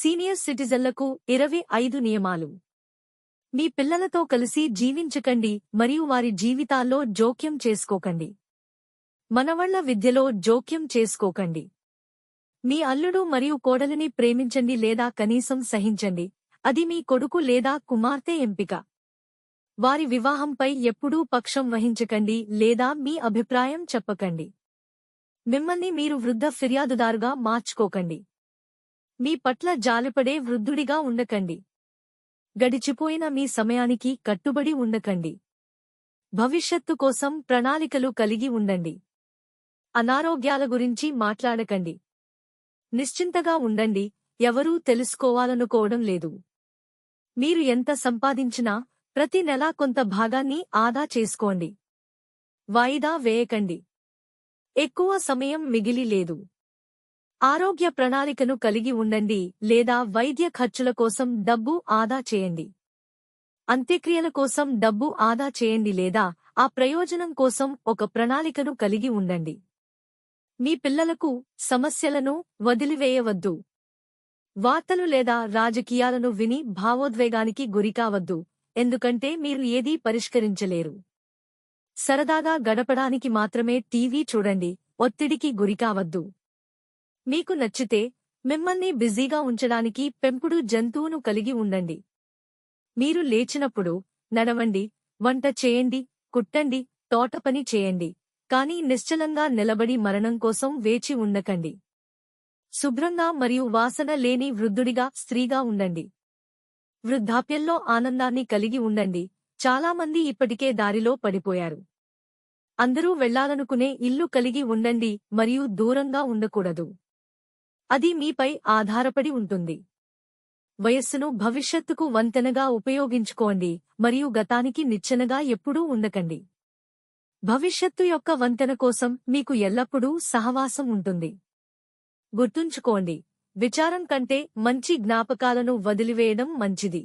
Senior సిటిజన్లకు ఇరవై ఐదు నియమాలు. మీ పిల్లలతో కలిసి జీవించకండి మరియు వారి జీవితాల్లో జోక్యం చేసుకోకండి. మనవళ్ళ విద్యలో జోక్యం చేసుకోకండి. మీ అల్లుడు మరియు కోడలిని ప్రేమించండి లేదా కనీసం సహించండి. అది మీ కొడుకు లేదా కుమార్తె ఎంపిక. వారి వివాహంపై ఎప్పుడూ పక్షం వహించకండి లేదా మీ అభిప్రాయం చెప్పకండి. మిమ్మల్ని మీరు వృద్ధ ఫిర్యాదుదారుగా మార్చుకోకండి. మీ పట్ల జాలిపడే వృద్ధుడిగా ఉండకండి. గడిచిపోయిన మీ సమయానికి కట్టుబడి ఉండకండి. భవిష్యత్తు కోసం ప్రణాళికలు కలిగి ఉండండి. అనారోగ్యాల గురించి మాట్లాడకండి. నిశ్చింతగా ఉండండి ఎవరూ తెలుసుకోవాలనుకోవడం లేదు. మీరు ఎంత సంపాదించినా ప్రతి నెలా కొంత భాగాన్ని ఆదా చేసుకోండి. వాయిదా వేయకండి. ఎక్కువ సమయం మిగిలి లేదు. ఆరోగ్య ప్రణాళికను కలిగి ఉండండి లేదా వైద్య ఖర్చుల కోసం డబ్బు ఆదా చేయండి. అంత్యక్రియల కోసం డబ్బు ఆదా చేయండి లేదా ఆ ప్రయోజనం కోసం ఒక ప్రణాళికను కలిగి ఉండండి. మీ పిల్లలకు సమస్యలను వదిలివేయవద్దు. వార్తలు లేదా రాజకీయాలను విని భావోద్వేగానికి గురికావద్దు ఎందుకంటే మీరు ఏదీ పరిష్కరించలేరు. సరదాగా గడపడానికి మాత్రమే టీవీ చూడండి ఒత్తిడికి గురికావద్దు మీకు నచ్చితే మిమ్మల్ని బిజీగా ఉంచడానికి పెంపుడు జంతువును కలిగి ఉండండి. మీరు లేచినప్పుడు నడవండి వంట చేయండి కుట్టండి తోటపని చేయండి కానీ నిశ్చలంగా నిలబడి మరణం కోసం వేచి ఉండకండి. శుభ్రంగా మరియు వాసన లేని వృద్ధుడిగా స్త్రీగా ఉండండి. వృద్ధాప్యంలో ఆనందాన్ని కలిగి ఉండండి. చాలామంది ఇప్పటికే దారిలో పడిపోయారు. అందరూ వెళ్ళాలనుకునే ఇల్లు కలిగి ఉండండి మరియు దూరంగా ఉండకూడదు. అది మీపై ఆధారపడి ఉంటుంది. వయస్సును భవిష్యత్తుకు వంతెనగా ఉపయోగించుకోండి మరియు గతానికి నిచ్చెనగా ఎప్పుడూ ఉండకండి. భవిష్యత్తు యొక్క వంతెన కోసం మీకు ఎల్లప్పుడూ సహవాసం ఉంటుంది. గుర్తుంచుకోండి విచారం కంటే మంచి జ్ఞాపకాలను వదిలివేయడం మంచిది.